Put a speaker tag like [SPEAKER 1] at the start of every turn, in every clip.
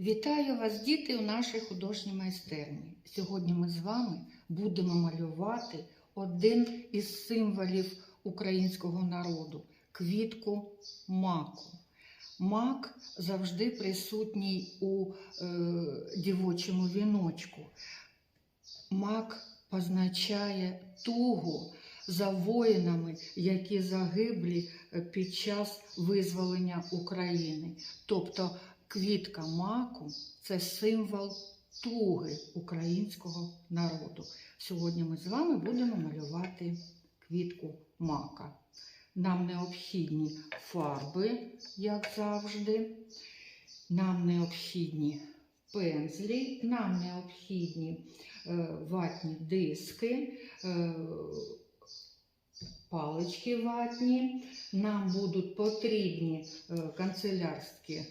[SPEAKER 1] Вітаю вас, діти, у нашій художній майстерні. Сьогодні ми з вами будемо малювати один із символів українського народу квітку маку. Мак завжди присутній у е, дівочому віночку. Мак позначає тугу за воїнами, які загиблі е, під час визволення України. Тобто квітка маку це символ туги українського народу. Сьогодні ми з вами будемо малювати квітку мака. Нам необхідні фарби, як завжди. Нам необхідні пензлі, нам необхідні е, ватні диски, е, палички ватні. Нам будуть потрібні е, канцелярські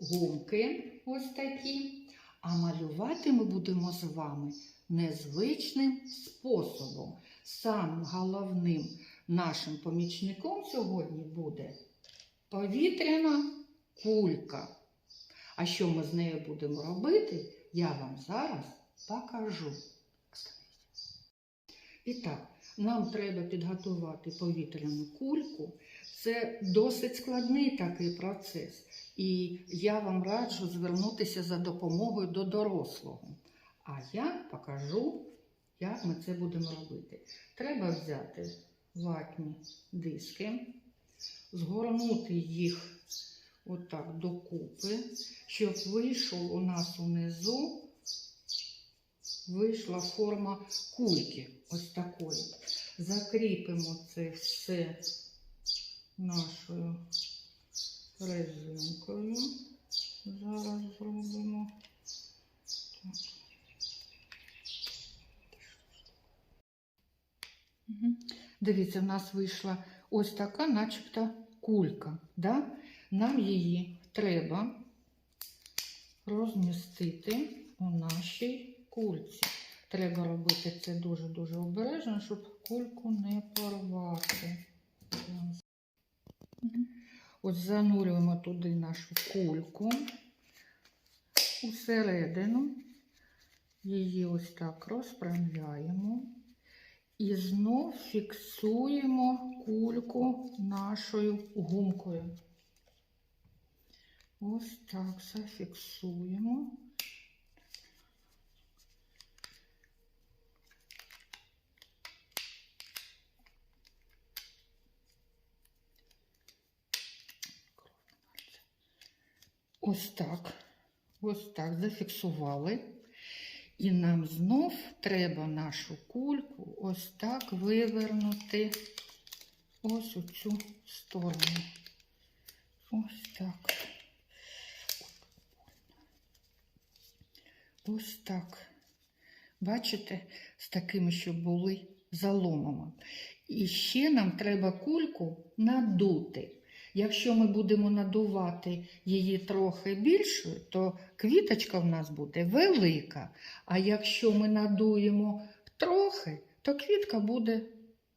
[SPEAKER 1] гумки, ось такі. А малювати ми будемо з вами незвичним способом. Самим головним нашим помічником сьогодні буде повітряна кулька. А що ми з нею будемо робити, я вам зараз покажу. І так, нам треба підготувати повітряну кульку. Це досить складний такий процес. І я вам раджу звернутися за допомогою до дорослого. А я покажу, як ми це будемо робити. Треба взяти ватні диски, згорнути їх отак докупи, щоб вийшов у нас унизу, вийшла форма кульки ось такої. Закріпимо це все нашою резинкою. Зараз зробимо. Дивіться, в нас вийшла ось така, начебто, кулька. Да? Нам її треба розмістити у нашій кульці. Треба робити це дуже-дуже обережно, щоб кульку не порвати. Ось занурюємо туди нашу кульку усередину. Її ось так розправляємо. І знов фіксуємо кульку нашою гумкою. Ось так зафіксуємо. Ось так. Ось так зафіксували. І нам знов треба нашу кульку ось так вивернути ось у цю сторону. Ось так. Ось так. Бачите, з такими, щоб були заломами. І ще нам треба кульку надути. Якщо ми будемо надувати її трохи більшою, то квіточка в нас буде велика. А якщо ми надуємо трохи, то квітка буде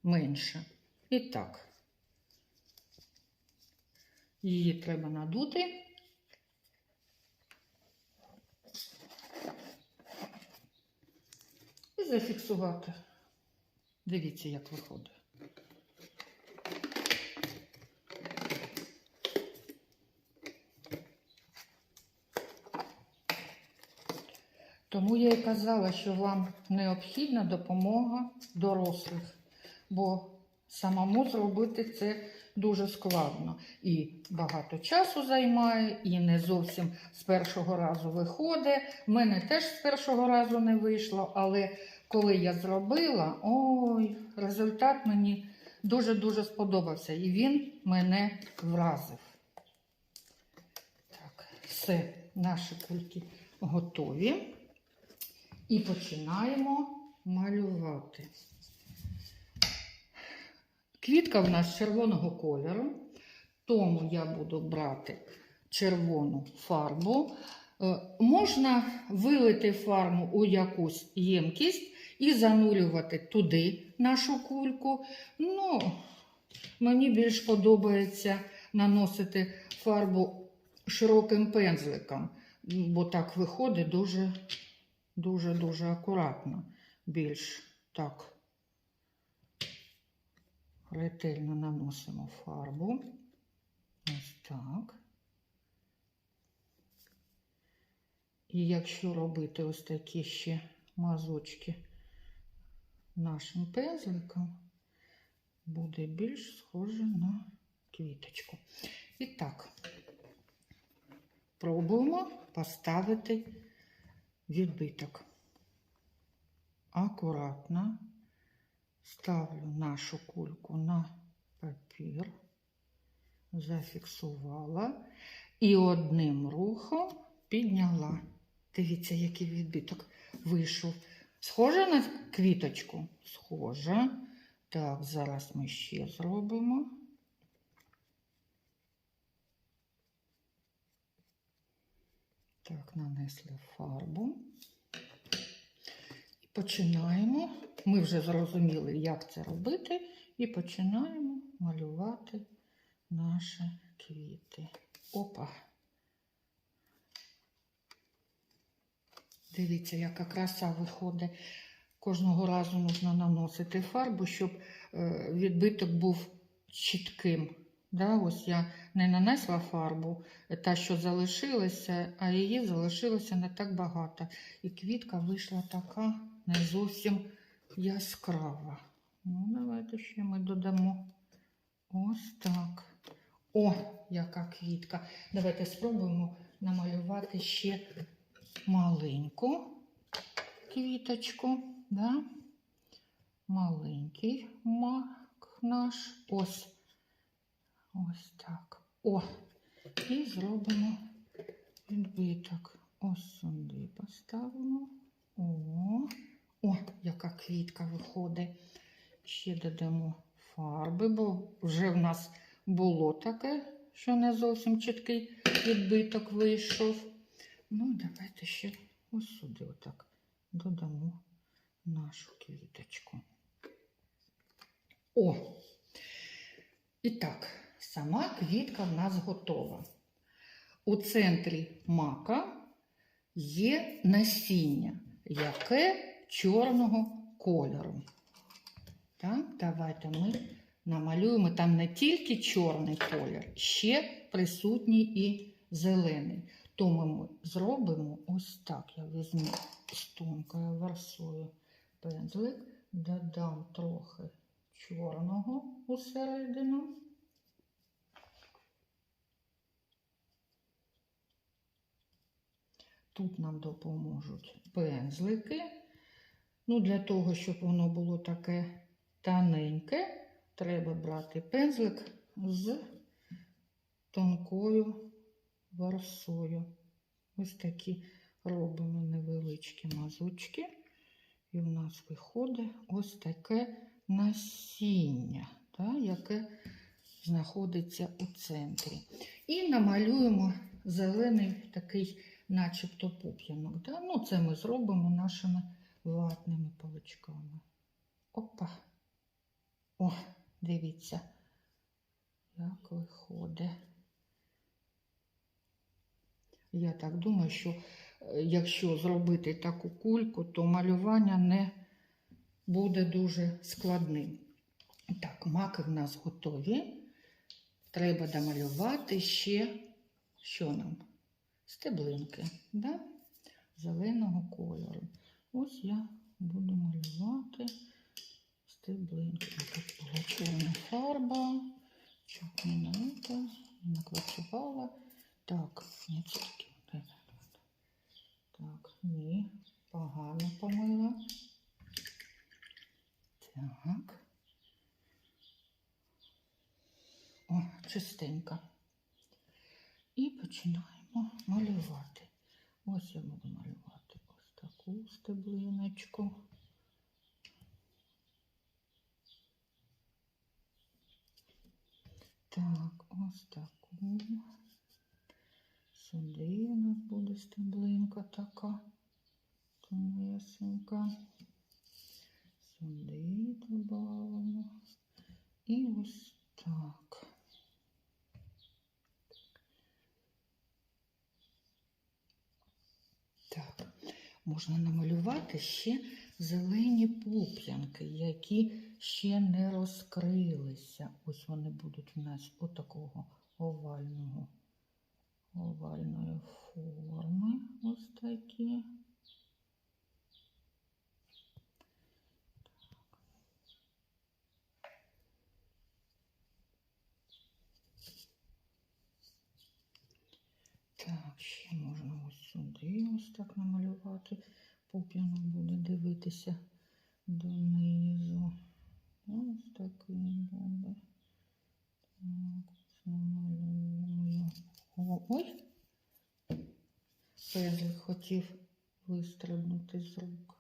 [SPEAKER 1] менша. І так, її треба надути. І зафіксувати. Дивіться, як виходить. Тому я і казала, що вам необхідна допомога дорослих, бо самому зробити це дуже складно. І багато часу займає, і не зовсім з першого разу виходить. В мене теж з першого разу не вийшло, але коли я зробила, ой, результат мені дуже-дуже сподобався. І він мене вразив. Так, все, наші кульки готові. І починаємо малювати. Квітка в нас червоного кольору, тому я буду брати червону фарбу. Е, Можна вилити фарбу у якусь ємкість і занурювати туди нашу кульку. Ну, мені більш подобається наносити фарбу широким пензликом. бо так виходить дуже, дуже, дуже акуратно. Більш так ретельно наносимо фарбу. Ось так. І якщо робити ось такі ще мазочки нашим пензликом, буде більш схоже на квіточку. І так, пробуємо поставити відбиток. Акуратно ставлю нашу кульку на папір, зафіксувала і одним рухом підняла. Дивіться, який відбиток вийшов. Схоже на квіточку? Схоже. Так, зараз ми ще зробимо. Так, нанесли фарбу. І починаємо. Ми вже зрозуміли, як це робити, і починаємо малювати наші квіти. Опа. Дивіться, яка краса виходить. Кожного разу потрібно наносити фарбу, щоб е, відбиток був чітким. Да, ось я не нанесла фарбу, та, що залишилася, а її залишилося не так багато. І квітка вийшла така не зовсім яскрава. Ну, давайте ще ми додамо ось так. О, яка квітка. Давайте спробуємо намалювати ще маленьку квіточку. Да? Маленький мак наш. Ось. Ось так. О! І зробимо відбиток. Ось сюди поставимо. О, о, яка квітка виходить. Ще додамо фарби, бо вже в нас було таке, що не зовсім чіткий відбиток вийшов. Ну, давайте ще ось сюди отак додамо нашу квіточку. О! І так, сама квітка в нас готова. У центрі мака є насіння, яке чорного кольору. Так, давайте ми намалюємо там не тільки чорний колір, ще присутній і зелений. Тому ми зробимо ось так. Я візьму з тонкою версою пензлик, додам трохи чорного усередину. Тут нам допоможуть пензлики. Ну, Для того, щоб воно було таке тоненьке, треба брати пензлик з тонкою варсою. Ось такі робимо невеличкі мазочки. І в нас виходить ось таке насіння, та, яке знаходиться у центрі. І намалюємо зелений такий, начебто пуп'янок. Да? Ну, це ми зробимо нашими ватними паличками. Опа. О, дивіться, як виходить. Я так думаю, що е, якщо зробити таку кульку, то малювання не буде дуже складним. Так, маки в нас готові. Треба домалювати ще, що нам? Стеблинки, да? зеленого кольору. Ось я буду малювати стеблинки. Тут фарба, чорна налита, накварцювала. Так, ні. Так, ні, погано помила. Так. О, чистенько. І починаємо малювати. Ось я буду малювати ось таку стеблиночку. Так, ось таку. Сюди у нас буде стеблинка така тонесенька. Сюди додамо. І ось так. Можна намалювати ще зелені пуп'янки, які ще не розкрилися. Ось вони будуть у нас отакого овального, овальної форми. Ось такі. Так, ще можна ось сюди ось так намалювати. Пуп'янок буде дивитися донизу. Ось такий буде. Так, намалюємо. О, ой! Пезлик хотів вистрибнути з рук.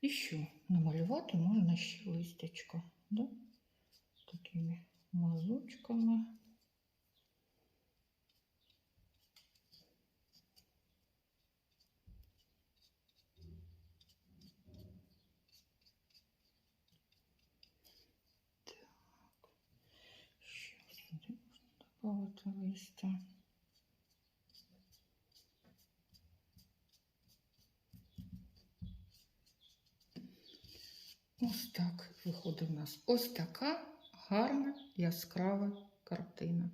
[SPEAKER 1] І що? Намалювати можна ще листячко, да? такими мазочками. Так. Можна додати листя. Ось так виходить у нас ось така гарна яскрава картина.